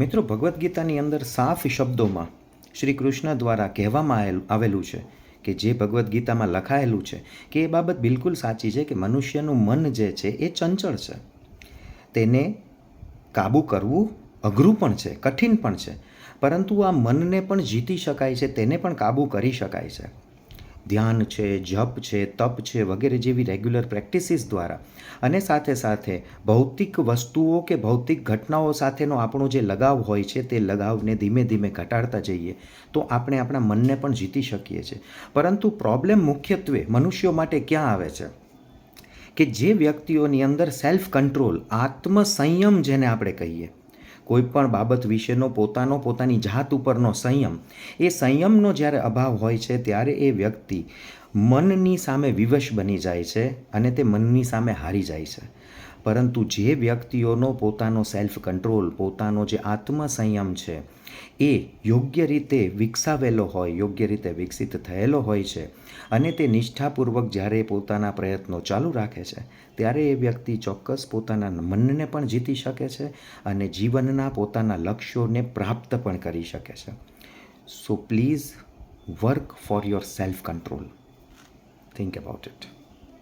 મિત્રો ભગવદ્ ગીતાની અંદર સાફ શબ્દોમાં શ્રી કૃષ્ણ દ્વારા કહેવામાં આવેલ- છે કે જે ભગવદ્ ગીતામાં લખાયેલું છે કે એ બાબત બિલકુલ સાચી છે કે મનુષ્યનું મન જે છે એ ચંચળ છે. તેને કાબૂ કરવું અઘરું પણ છે, કઠિન પણ છે. પરંતુ આ મનને પણ જીતી શકાય છે, તેને પણ કાબૂ કરી શકાય છે. ધ્યાન છે, જપ છે, તપ છે વગેરે જેવી રેગ્યુલર પ્રેક્ટિસીસ દ્વારા. અને સાથે સાથે ભૌતિક વસ્તુઓ કે ભૌતિક ઘટનાઓ સાથેનો આપણો જે લગાવ હોય છે તે લગાવને ધીમે ધીમે ઘટાડતા જઈએ તો આપણે આપણા મનને પણ જીતી શકીએ છીએ. પરંતુ પ્રોબ્લેમ મુખ્યત્વે મનુષ્યો માટે ક્યાં આવે છે? કે જે વ્યક્તિઓની અંદર સેલ્ફ કંટ્રોલ આત્મસંયમ જેને આપણે કહીએ કોઈ પણ બાબત વિશેનો પોતાનો પોતાની જાત ઉપરનો સંયમ, એ સંયમનો જ્યારે અભાવ હોય છે ત્યારે એ વ્યક્તિ મનની સામે વિવશ બની જાય છે અને તે મનની સામે હારી જાય છે. પરંતુ જે વ્યક્તિઓનો પોતાનો સેલ્ફ કંટ્રોલ પોતાનો જે આત્મસંયમ છે એ યોગ્ય રીતે વિકસાવેલો હોય, યોગ્ય રીતે વિકસિત થયેલો હોય છે અને તે નિષ્ઠાપૂર્વક જ્યારે પોતાના પ્રયત્નો ચાલુ રાખે છે, ત્યારે એ વ્યક્તિ ચોક્કસ પોતાના મનને પણ જીતી શકે છે અને જીવનના પોતાના લક્ષ્યોને પ્રાપ્ત પણ કરી શકે છે. So please work for yourself control think about it